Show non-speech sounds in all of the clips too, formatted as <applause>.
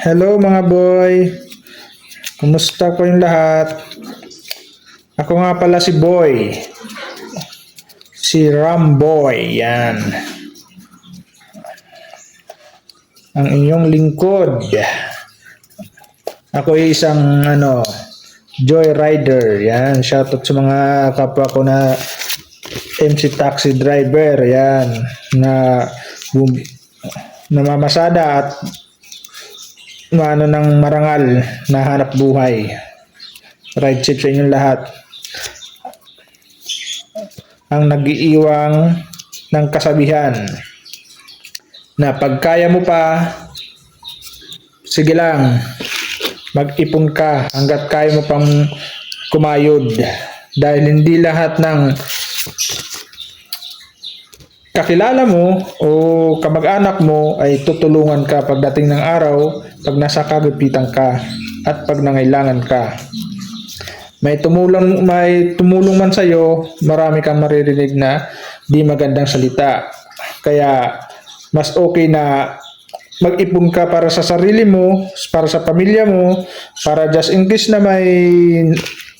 Hello mga boy. Kumusta po yung lahat? Ako nga pala si Boy. Si Ramboy. Yan. Ang inyong lingkod. Ako ay isang ano, joyrider. Yan. Shoutout sa mga kapwa ko na MC taxi driver. Yan. Na namamasada at maano ng marangal na hanap buhay. Ride chip sa inyong lahat. Ang nag-iiwang ng kasabihan na pag kaya mo pa, sige lang, mag-ipon ka hanggat kaya mo pang kumayod. Dahil hindi lahat ng kakilala mo o kamag-anak mo ay tutulungan ka pagdating ng araw pag nasa kagupitan ka at pag nangailangan ka. May tumulong may tumulong man sa iyo, marami kang maririnig na di magandang salita. Kaya mas okay na mag-ipon ka para sa sarili mo, para sa pamilya mo, para just in case na may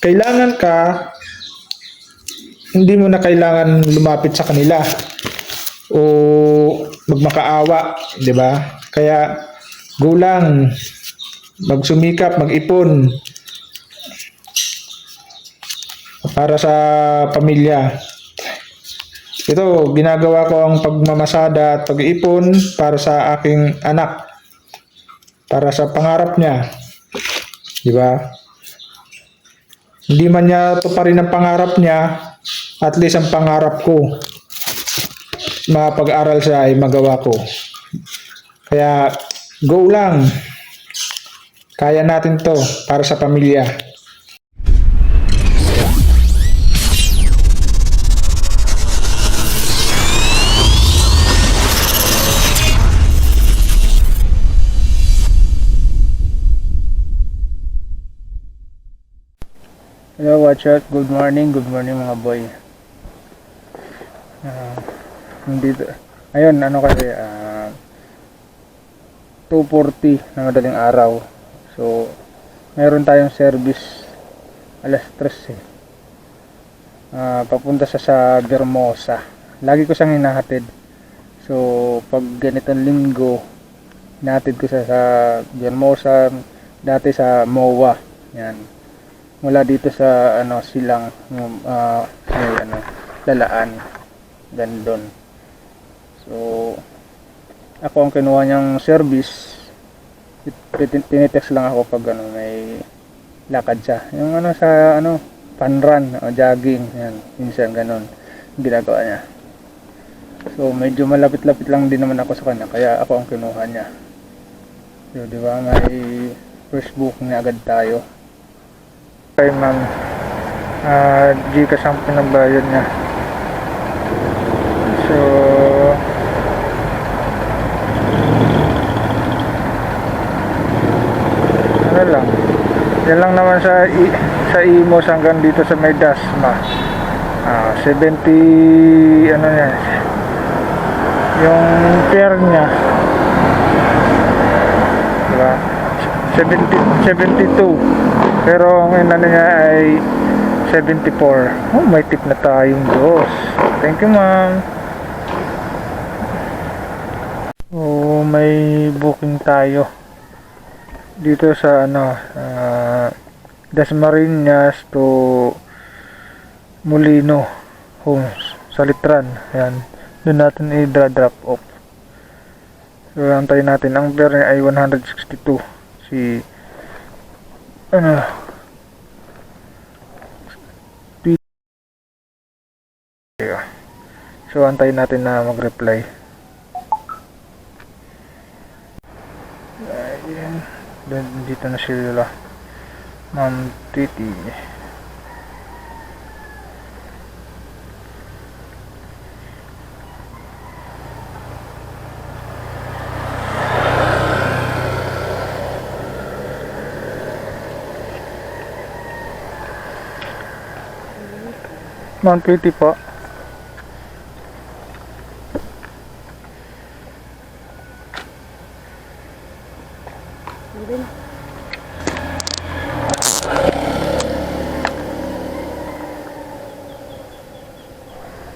kailangan ka, hindi mo na kailangan lumapit sa kanila o magmakaawa, 'di ba? Kaya go lang magsumikap, mag-ipon para sa pamilya. Ito, ginagawa ko ang pagmamasada at pag-iipon para sa aking anak. Para sa pangarap niya. 'Di ba? Hindi man niya to pa rin ang pangarap niya, at least ang pangarap ko mapag-aral siya ay magawa ko. Kaya go lang. Kaya natin to para sa pamilya. Hello, watch out. Good morning, good morning mga boy. Ah, nandito. Ayun, ano kasi, ah, 2.40 ng madaling araw. So, meron tayong service alas 3 eh. Ah, papunta sa sa Bermosa. Lagi ko siyang hinahatid. So, pag ganitong linggo, hinahatid ko siya sa Bermosa, dati sa MOA. Yan mula dito sa ano silang may ano lalaan gandon so ako ang kinuha niyang service Tin- tinitext lang ako pag ano may lakad siya. Yung ano sa ano fun run o jogging yan minsan ganun ginagawa niya. So medyo malapit-lapit lang din naman ako sa kanya kaya ako ang kinuha niya. So di ba may first booking na agad tayo. Kay ma'am. Uh, Gcash ang pinagbayad niya. So ano lang yan lang naman sa sa Imos hanggang dito sa may Dasma ah 70 ano yan yung fare niya. Diba? 70, 72 pero ang inano niya ay 74 oh may tip na tayong dos thank you ma'am. Oh may booking tayo dito sa ano uh, Dasmariñas to Molino Homes sa Litran. Ayan. Doon natin i-drop off. So antayin natin. Ang fare niya ay 162 si ano so antayin natin na mag-reply. ayan Then, dito na sila ma'am titi Ma'am Kitty po.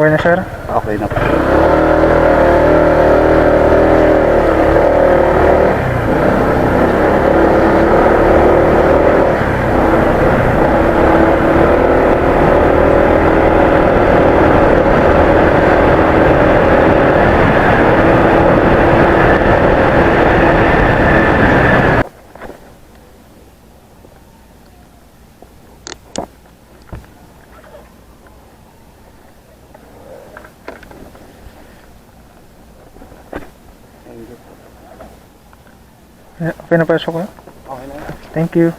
Okay na sir? Okay na po. Eh, Okay na pasok ko? Okay na. Thank you.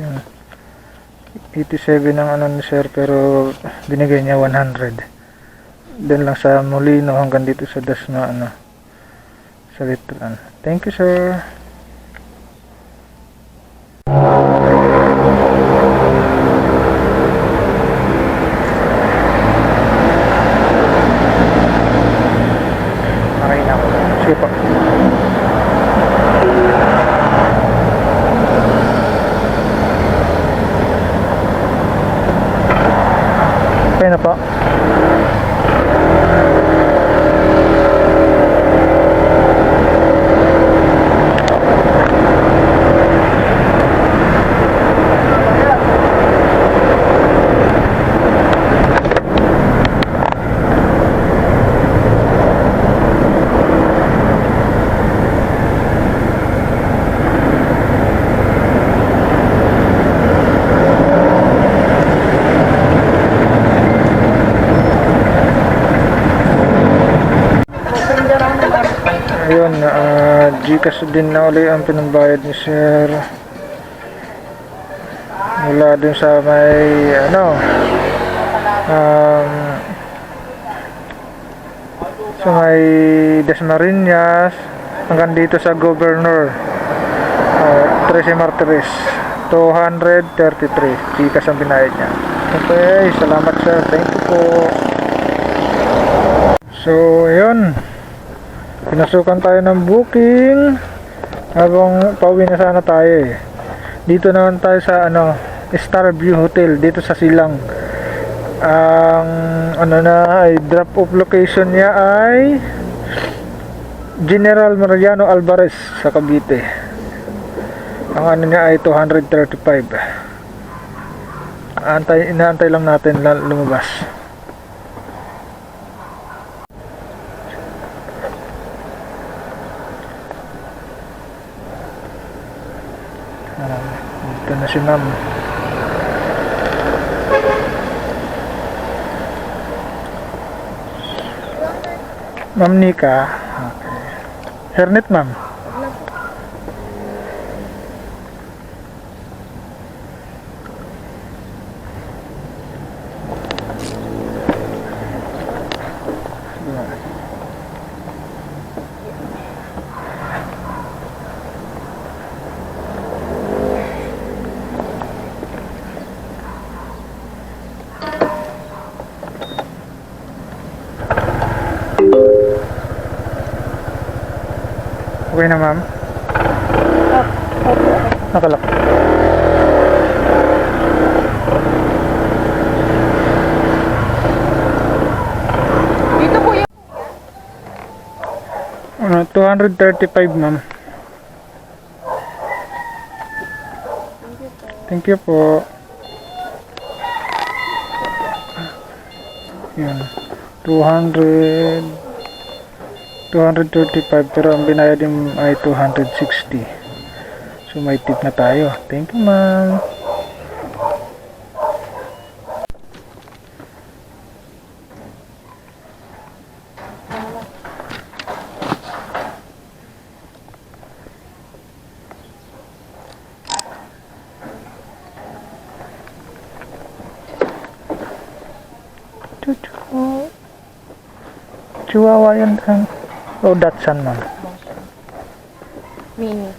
Yan. 87 ang ano ni sir pero binigay niya 100. Doon lang sa Molino hanggang dito sa Dasma ano sa Litran. Thank you sir. Okay na. Sige po. Okay na po. Ayun, Gcash din na uli ang pinambayad ni Sir. Mula dun sa may, ano, um, sa may Dasmariñas hanggang dito sa Governor uh, Tracy Martires. 233 Gcash ang binayad niya. Okay salamat sir. Thank you po. So yun pinasukan tayo ng booking habang pauwi na sana tayo eh. Dito naman tayo sa ano Star View Hotel dito sa Silang. Ang ano na ay drop off location niya ay General Mariano Alvarez sa Cavite. Ang ano niya ay 235 antay inaantay lang natin na lumabas Ah, dito na si ma'am Ma'am Nika. Okay. Hernet, ma'am. Okay na, ma'am? Nakalak. Dito po yung... Ano, 235, ma'am. Thank you po. Yan. 200 235 pero ang binayad din ay 260. So may tip na tayo. Thank you, ma'am. Chihuahua yan kan. Oh, Dachshund ma'am. Mini.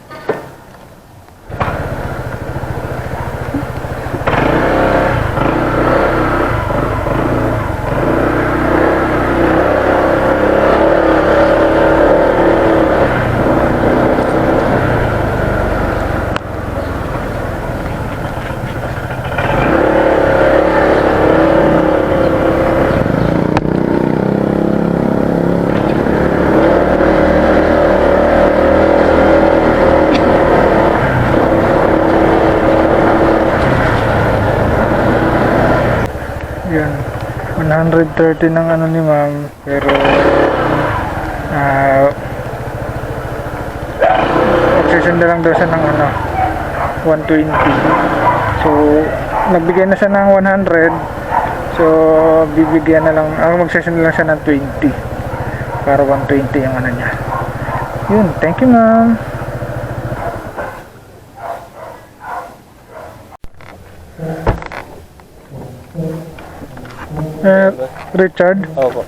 Yan. 130 ng ano ni ma'am. Pero, ah, magsisenda lang daw siya ng ano, 120. So, nagbigay na siya ng 100. So, bibigyan na lang, ang magsisenda lang siya ng 20. Para 120 ang ano niya. Yun, thank you ma'am. Eh, Richard? Opo.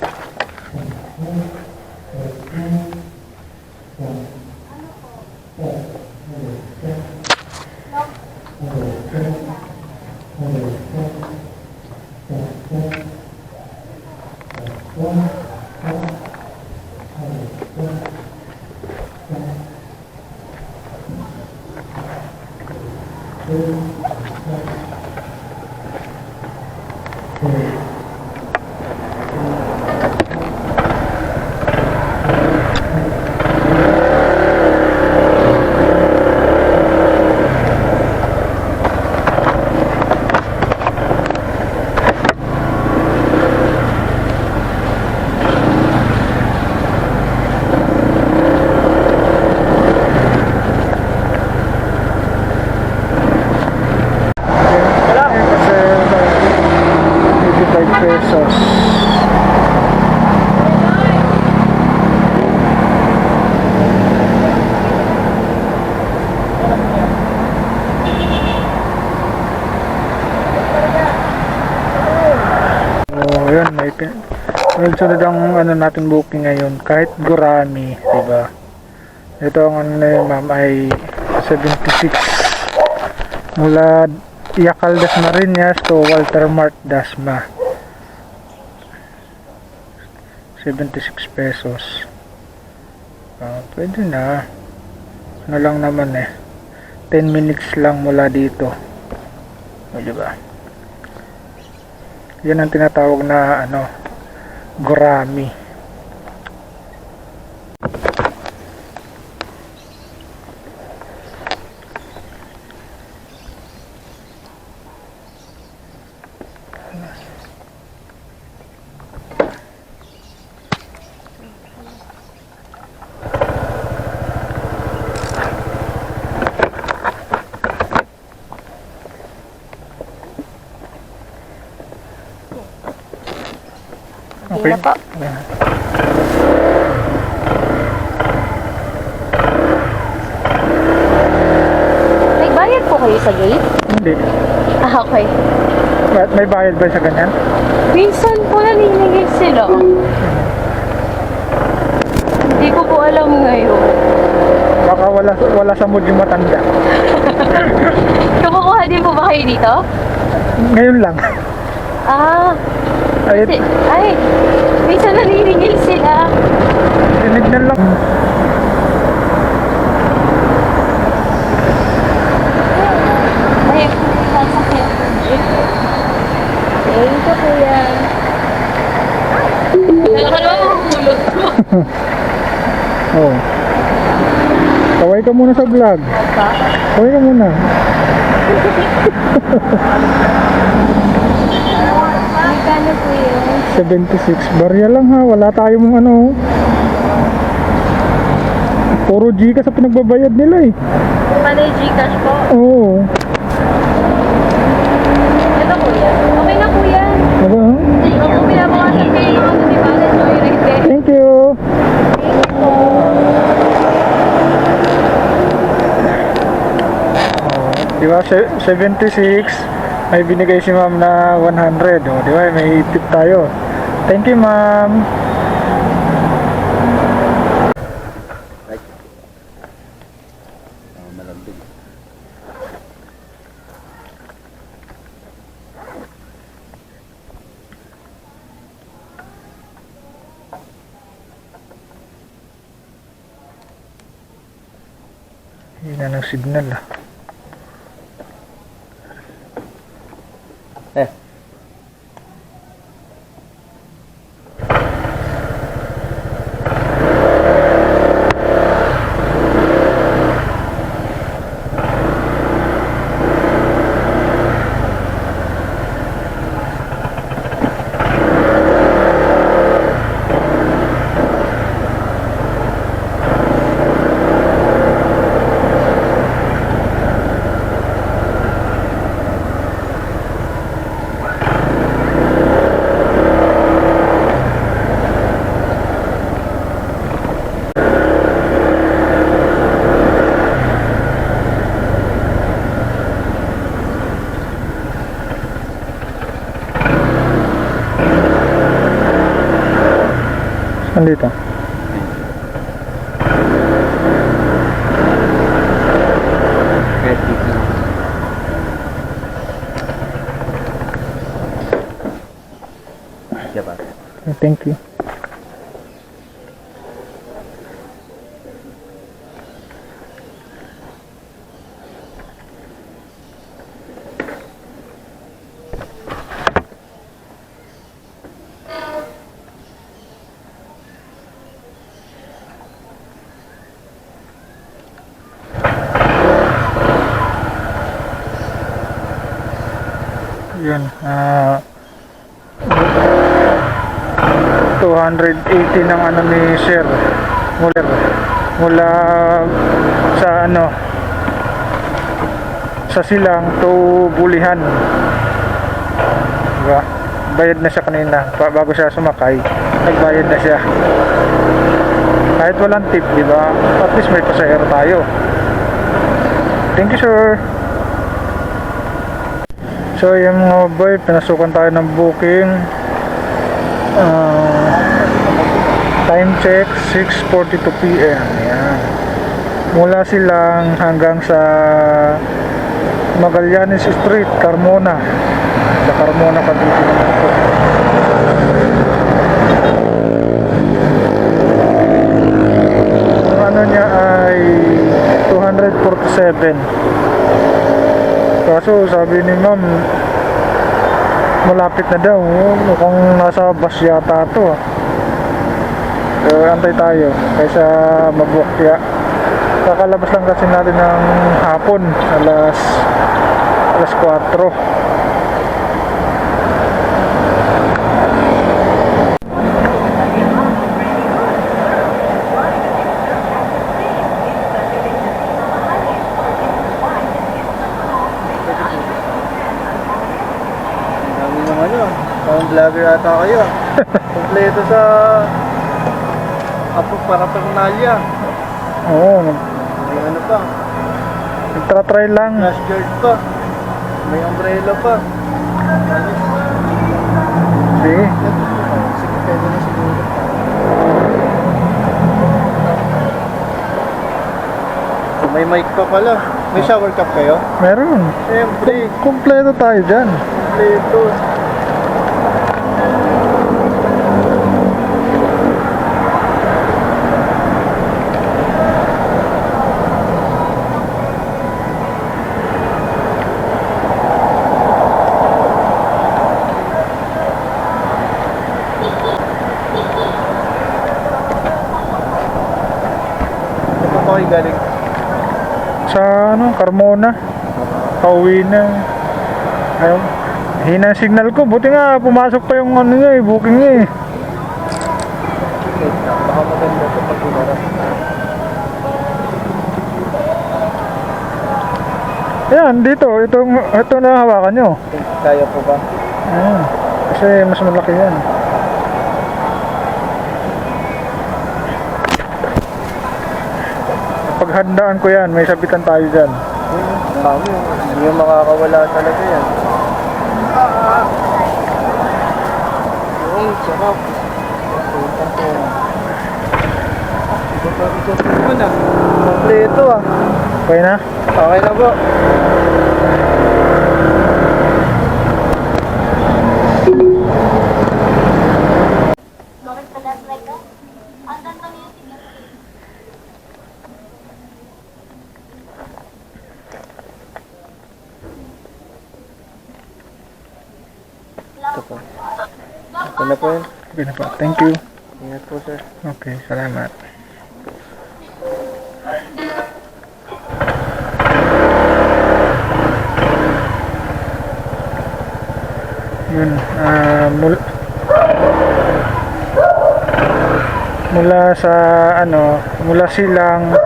Kasi 85 pesos. Oh, yun, may pin... May sunod ang ano natin booking ngayon, kahit gurami, di ba? Ito ang ano na yun, ma'am, ay 76 mula Yakal Dasmariñas to Walter Mart Dasma. 76 pesos. Ah, pwede na. Ano lang naman eh. 10 minutes lang mula dito. O diba? Yan ang tinatawag na ano gurami Okay na po. Ayan. May bayad po kayo sa gate? hindi Ah, okay. At may bayad ba sa ganyan? Minsan po naniningil sila. Hindi ko po alam ngayon. baka wala wala sa mood yung matanda <laughs> Kumukuha din po ba kayo dito? ngayon lang Ah, ay si- ay, minsan naniningil sila. tinignan lang Ay, po jeep. Thank you, kuya. Talaga naman mahulog ko. oh kaway ka muna sa vlog kaway ka muna? <laughs> 76. Barya lang ha. Wala tayong ano. Puro G ka sa pinagbabayad nila eh. Panay Gcash po. Oo. Ito kuya. Okay na kuya. Diba? Opo, binabawasan kayo ng di ba? So, ay Thank you. Oh, di ba, se- 76, may binigay si ma'am na 100. Oh, di ba, may tip tayo. Thank you, ma'am. Yun na ng signal ah. Eh. Saan dito? Kahit dito. Diba? Thank you. Yun, ah 280 ng ano ni Sir Muller mula sa ano sa silang to bulihan. Diba? bayad na siya kanina pa- bago siya sumakay nagbayad na siya. Kahit walang tip diba? At least may pasahero tayo. Thank you sir. So yung mga boy pinasukan tayo ng booking. Ah, time check 6.42 p.m. Yan. Mula silang hanggang sa Magallanes Street, Carmona. Sa Carmona, Cavite naman po. Ang ano niya ay 247. Kaso sabi ni ma'am, malapit na daw. Mukhang nasa bus yata to. ah. So, antay tayo kaysa mabook kaya kakalabas lang kasi natin ng hapon alas alas 4 Dami naman yun. Parang vlogger ata kayo. <laughs> Kompleto sa Apo para Pernalya. oo May ano pa. nagtra-try lang Flash guard pa. May umbrella pa. sige Sige, pwede na siguro. So, may mic pa pala. May shower cap kayo? meron Siyempre, kumpleto tayo dyan kompleto. Kayo galing. sa ano Carmona pauwi na ayun Hina signal ko. Buti nga, pumasok pa yung ano niya eh, booking niya eh. Baka maganda ito pag umarap. Ayan, dito. Itong, ito na hawakan nyo. Kaya po ba? Ayan. Kasi mas malaki yan. Paghandaan ko yan, may sabitan tayo dyan. Kami, hindi yung makakawala talaga yan. Yung sarap. Puta ko. Kompleto ah. Okay na? Okay na po. Ito po. Okay na po yun. Okay na po. Thank you. Ingat po sir. Okay, salamat. Yun, ah, mul mula sa ano, mula silang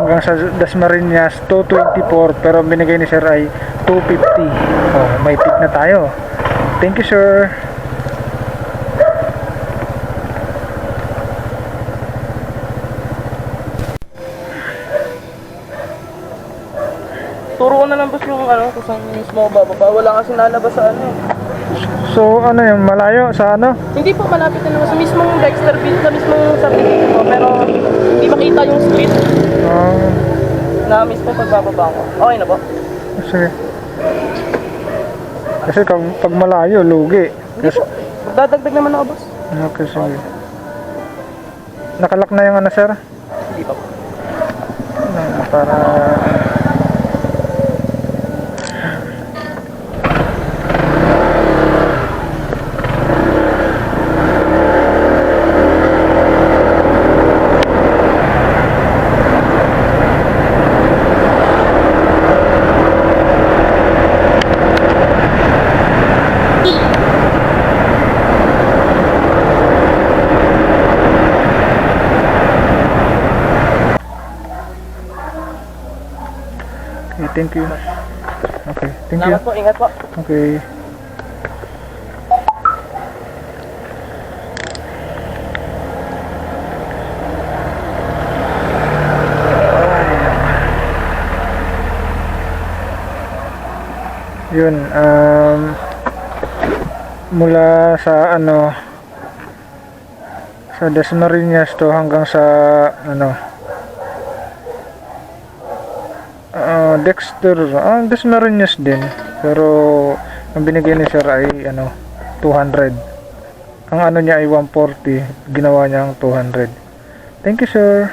hanggang sa Dasmariñas 224 pero binigay ni Sir ay 250. Oh, may tip na tayo. Thank you, sir. Turo ko na lang boss yung ano, mismo bababa. Wala kasi nalabas sa ano. So, ano yung malayo sa ano? Hindi po malapit na naman sa mismong Dexterville, sa mismong subdivision po. Pero hindi makita yung street Ah, na mismo pagbababa ko. Okay na po. sige. Kasi kag, pag malayo, lugi. Hindi po. Magdadagdag naman ako boss. Okay, sige. Nakalak na yung ano, sir? Hindi pa po. Ano, para... thank you. Okay, thank you. Salamat po, ingat po. Okay. Yun, um, mula sa ano, sa Dasmariñas to hanggang sa ano, Dexter, ah, Dasmariñas din. Pero ang binigay ni Sir ay ano, 200. Ang ano niya ay 140, ginawa niya ang 200. Thank you, sir.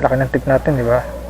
Laki ng tip natin, di ba?